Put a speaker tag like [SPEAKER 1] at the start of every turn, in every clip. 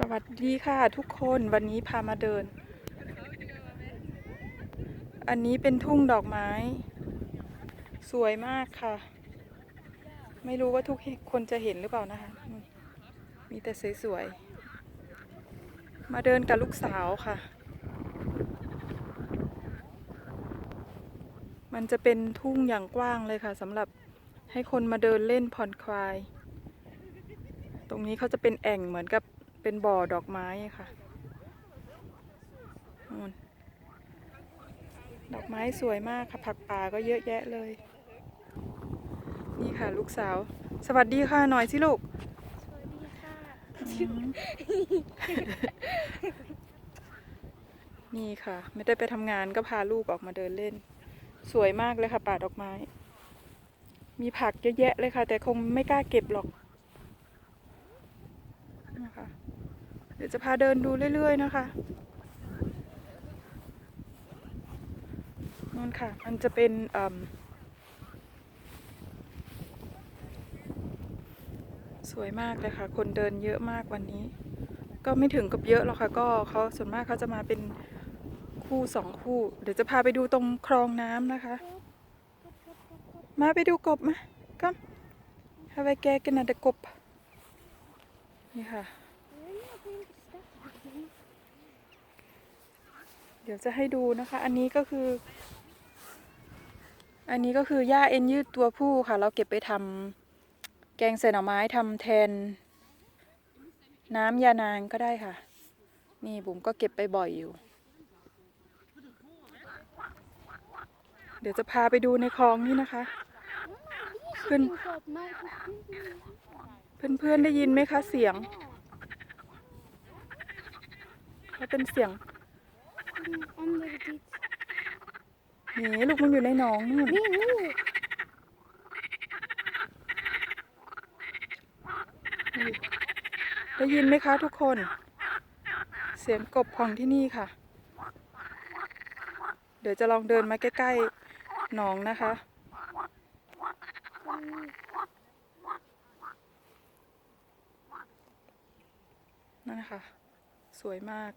[SPEAKER 1] สวัสดีค่ะทุกคนวันนี้พามาเดิน อันนี้เป็นทุ่งดอกไม้ สวยมากค่ะ ไม่รู้ว่าทุกคนจะเห็นหรือเปล่านะคะ มีแต่สวยๆ มาเดินกับลูกสาวค่ะ มันจะเป็นทุ่งอย่างกว้างเลยค่ะสำหรับให้คนมาเดินเล่นผ่อนคลาย ตรงนี้เขาจะเป็นแอ่งเหมือนกับ เป็นบ่อดอกไม้ค่ะนู่นดอกไม้สวยมากค่ะ ผักป่าก็เยอะแยะเลย นี่ค่ะลูกสาว สวัสดีค่ะหน่อยสิลูก
[SPEAKER 2] สวัสดีค่ะ
[SPEAKER 1] อืมนี่ค่ะ ไม่ได้ไปทำงานก็พาลูกออกมาเดินเล่น สวยมากเลยค่ะป่าดอกไม้ มีผักเยอะแยะเลยค่ะ แต่คงไม่กล้าเก็บหรอกนะคะ เดี๋ยวจะพาเดินดูเรื่อย ๆ นะคะนู่นค่ะ มันจะเป็นสวยมากเลยค่ะ คนเดินเยอะมากวันนี้ ก็ไม่ถึงกับเยอะหรอกค่ะ ก็เขาส่วนมากเขาจะมาเป็นคู่สองคู่ เดี๋ยวจะพาไปดูตรงคลองน้ำนะคะ มาไปดูกบมาก็ฮาไปแกกันนะเดกบนี่ค่ะ เดี๋ยวจะให้ดูนะคะ อันนี้ก็คือ อันนี้ก็คือหญ้าเอ็นยืดตัวผู้ค่ะ เราเก็บไปทำแกงใส่หน่อไม้ทำแทน น้ำยานางก็ได้ค่ะ นี่บุ๋มก็เก็บไปบ่อยอยู่ เดี๋ยวจะพาไปดูในคลองนี่นะคะขึ้นเพื่อนๆได้ยินไหมคะเสียงเขาเป็นเสียง นี่ลูกมันอยู่ในหนองนู่น
[SPEAKER 2] Nee, nu.
[SPEAKER 1] ได้ยินไหมคะทุกคน เสียงกบของที่นี่ค่ะ เดี๋ยวจะลองเดินมาใกล้ๆหนองนะคะ นั่นนะคะ สวยมาก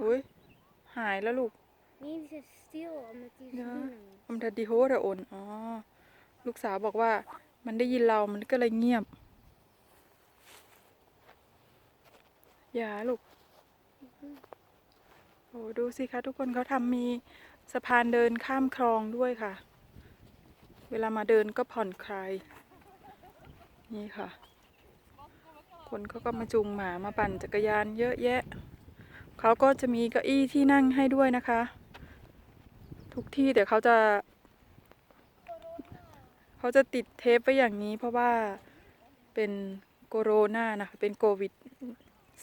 [SPEAKER 1] อุ้ยหายแล้วลูก
[SPEAKER 2] Nee, die zit stil omdat die
[SPEAKER 1] Ja.
[SPEAKER 2] vrienden.
[SPEAKER 1] อมทัดดีโฮระโอนอ๋อ ลูกสาวบอกว่า มันได้ยินเรา มันก็เลยเงียบ อย่าลูก โอ้ดูสิคะทุกคนเขาทำมีสะพานเดินข้ามคลองด้วยค่ะ เวลามาเดินก็ผ่อนคลาย นี่ค่ะ คนเขาก็มาจูงหมามาปั่นจักรยานเยอะแยะ เขาก็จะมีเก้าอี้ที่นั่งให้ด้วยนะคะ ทุกที่แต่เขาจะ เขาจะติดเทปไว้อย่างนี้ เพราะว่าเป็นโคโรนานะคะเป็นโควิด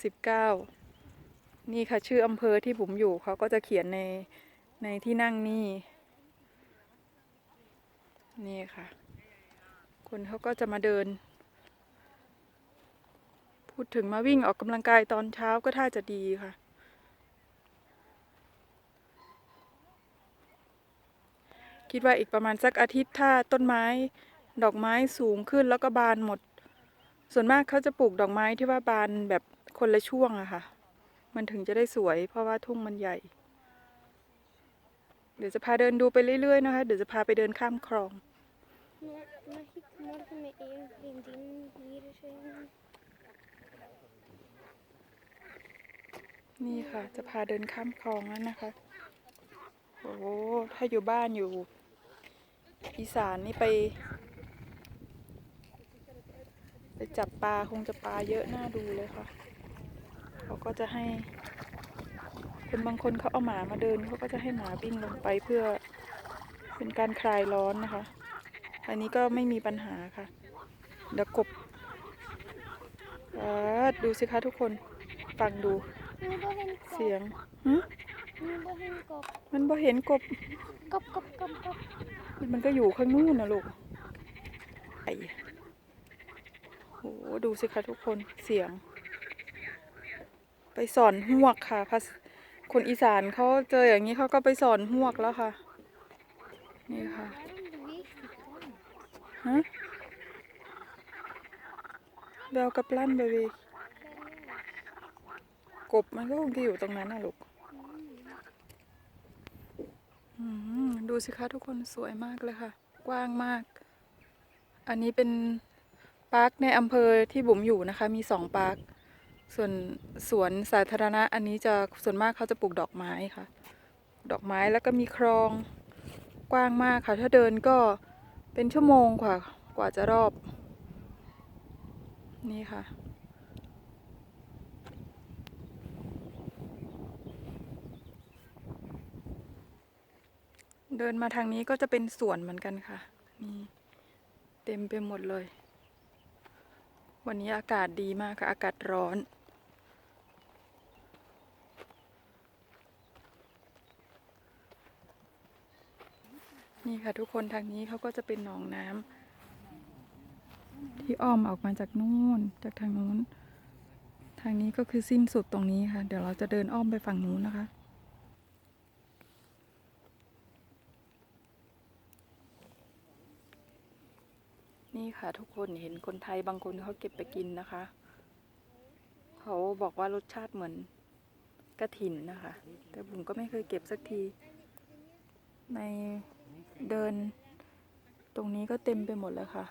[SPEAKER 1] -19 นี่ค่ะชื่ออำเภอที่ผมอยู่เขาก็จะเขียนในในที่นั่งนี่ นี่ค่ะ คนเขาก็จะมาเดิน พูดถึงมาวิ่งออกกำลังกายตอนเช้าก็ท่าจะดีค่ะ คิดว่าอีกประมาณสักอาทิตย์ถ้าต้นไม้ดอกไม้สูงขึ้นแล้วก็บานหมด ส่วนมากเขาจะปลูกดอกไม้ที่ว่าบานแบบคนละช่วงอะค่ะ มันถึงจะได้สวย เพราะว่าทุ่งมันใหญ่ เดี๋ยวจะพาเดินดูไปเรื่อยๆนะคะ เดี๋ยวจะพาไปเดินข้ามคลอง นี่ค่ะ จะพาเดินข้ามคลองแล้วนะคะ โอ้โหถ้าอยู่บ้านอยู่ อีสานนี่ไป ไปจับปลาคงจะปลาเยอะน่าดูเลยค่ะ เขาก็จะให้คนบางคนเขาเอาหมามาเดินเขาก็จะให้หมาวิ่งลงไปเพื่อเป็นการคลายร้อนนะคะ อันนี้ก็ไม่มีปัญหาค่ะเดี๋ยวกบอ่าดูสิคะทุกคนฟังดู
[SPEAKER 2] Nu begin
[SPEAKER 1] เสีย
[SPEAKER 2] kop.
[SPEAKER 1] งหึ
[SPEAKER 2] Nu begin kop.
[SPEAKER 1] มันบ่เห็นกบ
[SPEAKER 2] Kop, kop, kop, kop.
[SPEAKER 1] มันก็อยู่ข้างนู้นนะลูกไอ้โหดูสิคะทุกคนเสียง ไปสอนหวกค่ะภาษคนอีสานเขาเจออย่างนี้เขาก็ไปสอนหวกแล้วค่ะ นี่ค่ะฮะ Welke plan beweeg? กบมันก็คงจะอยู่ตรงนั้นนะลูก ดูสิคะทุกคนสวยมากเลยค่ะ กว้างมาก อันนี้เป็นปาร์คในอำเภอที่บุ๋มอยู่นะคะ มีสองปาร์คส่วนสวนสาธารณะอันนี้จะส่วนมากเขาจะปลูกดอกไม้ค่ะ ดอกไม้แล้วก็มีคลองกว้างมากค่ะ ถ้าเดินก็เป็นชั่วโมงกว่ากว่าจะรอบ นี่ค่ะ เดินมาทางนี้ก็จะเป็นสวนเหมือนกันค่ะ นี่เต็มไปหมดเลย วันนี้อากาศดีมากค่ะ อากาศร้อน นี่ค่ะทุกคนทางนี้เขาก็จะเป็นหนองน้ำที่อ้อมออกมาจากนู่นจากทางนู้น ทางนี้ก็คือสิ้นสุดตรงนี้ค่ะ เดี๋ยวเราจะเดินอ้อมไปฝั่งนู้นนะคะ นี่ค่ะทุกคนเห็นคนไทยบางคนเขาเก็บไปกินนะคะ เขาบอกว่ารสชาติเหมือนกระถินนะคะ แต่ผมก็ไม่เคยเก็บสักที ในเดินตรงนี้ก็เต็มไปหมดแล้วค่ะ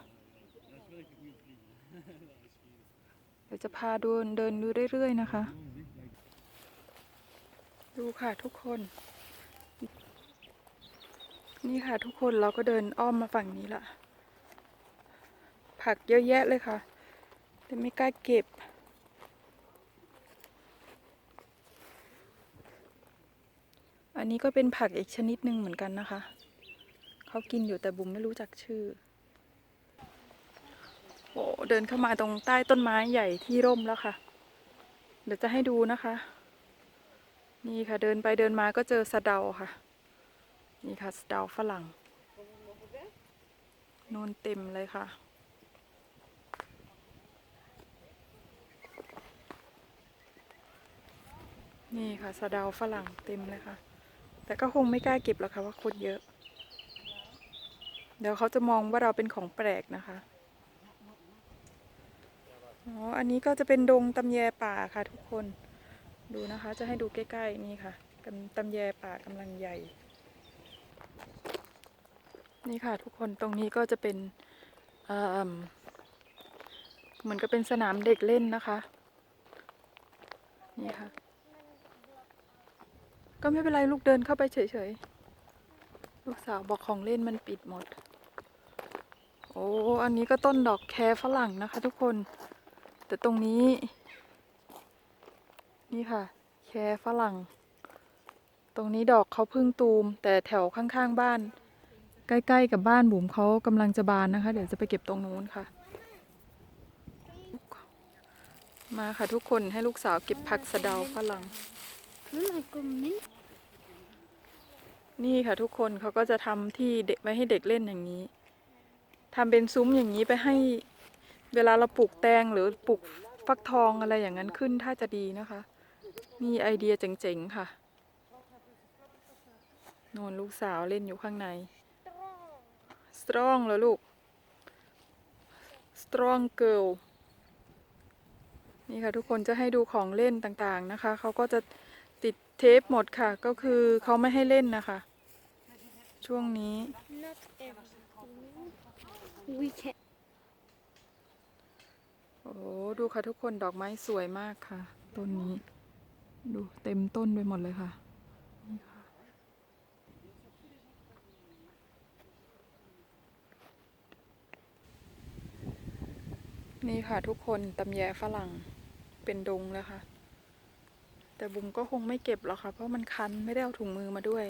[SPEAKER 1] เดี๋ยวจะพาเดินเดินดูเรื่อยๆนะคะ ดูค่ะทุกคน นี่ค่ะทุกคนเราก็เดินอ้อมมาฝั่งนี้ละ ผักเยอะแยะเลยค่ะ แต่ไม่กล้าเก็บ อันนี้ก็เป็นผักอีกชนิดหนึ่งเหมือนกันนะคะ เขากินอยู่แต่บุ๋มไม่รู้จักชื่อโอ้เดินเข้ามาตรงใต้ต้นไม้ใหญ่ที่ร่มแล้วค่ะ เดี๋ยวจะให้ดูนะคะ นี่ค่ะเดินไปเดินมาก็เจอสะเดาค่ะ นี่ค่ะสะเดาฝรั่งโนนเต็มเลยค่ะ นี่ค่ะสะเดาฝรั่งเต็มเลยค่ะ แต่ก็คงไม่กล้าเก็บหรอกค่ะว่าคนเยอะ เดี๋ยวเขาจะมองว่าเราเป็นของแปลกนะคะอ๋ออันนี้ก็จะเป็นดงตำแยป่าค่ะทุกคน ดูนะคะ จะให้ดูใกล้ๆนี่ค่ะกำตำแยป่ากำลังใหญ่ นี่ค่ะทุกคนตรงนี้ก็จะเป็นเอ่อเหมือนกับเป็นสนามเด็กเล่นนะคะ นี่ค่ะ ก็ไม่เป็นไรลูกเดินเข้าไปเฉยๆ ลูกสาวบอกของเล่นมันปิดหมด โอ้ อันนี้ก็ต้นดอกแคฝรั่งนะคะทุกคน แต่ตรงนี้ นี่ค่ะ แคฝรั่ง ตรงนี้ดอกเขาพึ่งตูม แต่แถวข้างๆบ้าน ใกล้ๆกับบ้านบุ๋มเขากำลังจะบานนะคะ เดี๋ยวจะไปเก็บตรงนู้นค่ะ มาค่ะทุกคนให้ลูกสาวเก็บผักสะเดาฝรั่ง นี่ค่ะทุกคนเขาก็จะทำที่เด็กไว้ให้เด็กเล่นอย่างนี้ทำเป็นซุ้มอย่างนี้ไปให้เวลาเราปลูกแตงหรือปลูกฟักทองอะไรอย่างนั้นขึ้นถ้าจะดีนะคะนี่ไอเดียเจ๋งๆค่ะนอนลูกสาวเล่นอยู่ข้างใน strong แล้วลูก strong girl นี่ค่ะทุกคนจะให้ดูของเล่นต่างๆนะคะ เขาก็จะ เทปหมดค่ะ ก็คือเขาไม่ให้เล่นนะคะ ช่วงนี้
[SPEAKER 2] Not everything. We can.
[SPEAKER 1] โอ้โหดูค่ะทุกคนดอกไม้สวยมากค่ะ ต้นนี้ ดูเต็มต้นไปหมดเลยค่ะนี่ค่ะนี่ค่ะทุกคนตำแยฝรั่งเป็นดงแล้วค่ะ แต่บุ๋มก็คงไม่เก็บหรอกค่ะ เพราะมันคันไม่ได้เอาถุงมือมาด้วย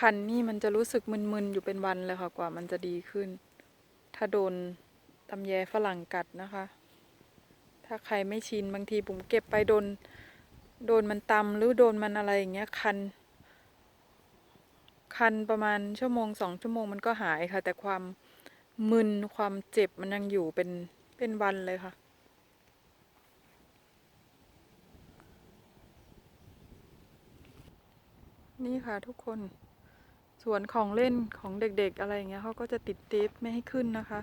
[SPEAKER 1] คันนี่มันจะรู้สึกมึนๆ อยู่เป็นวันเลยค่ะกว่ามันจะดีขึ้น ถ้าโดนตำแยฝรั่งกัดนะคะ ถ้าใครไม่ชินบางทีผมเก็บไปโดน โดนมันตำหรือโดนมันอะไรอย่างเงี้ยคัน คันประมาณชั่วโมงสองชั่วโมงมันก็หายค่ะ แต่ความมึนความเจ็บมันยังอยู่เป็นเป็นวันเลยค่ะ นี่ค่ะทุกคนส่วนของเล่นของเด็กๆอะไรอย่างเงี้ยเขาก็จะติดเทปไม่ให้ขึ้นนะคะ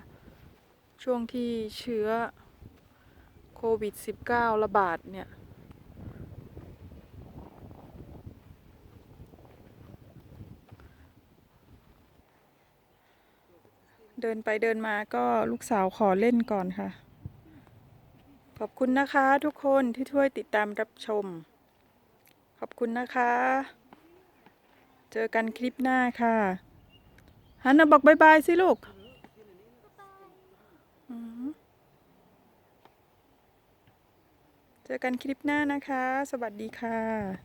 [SPEAKER 1] ช่วงที่เชื้อโควิด -19 ระบาดเนี่ย เดินไปเดินมาก็ลูกสาวขอเล่นก่อนค่ะ ขอบคุณนะคะทุกคนที่ช่วยติดตามรับชม ขอบคุณนะคะ เจอกันคลิปหน้าค่ะฮันนาบอกบายบายสิลูกเจอกันคลิปหน้านะคะ สวัสดีค่ะ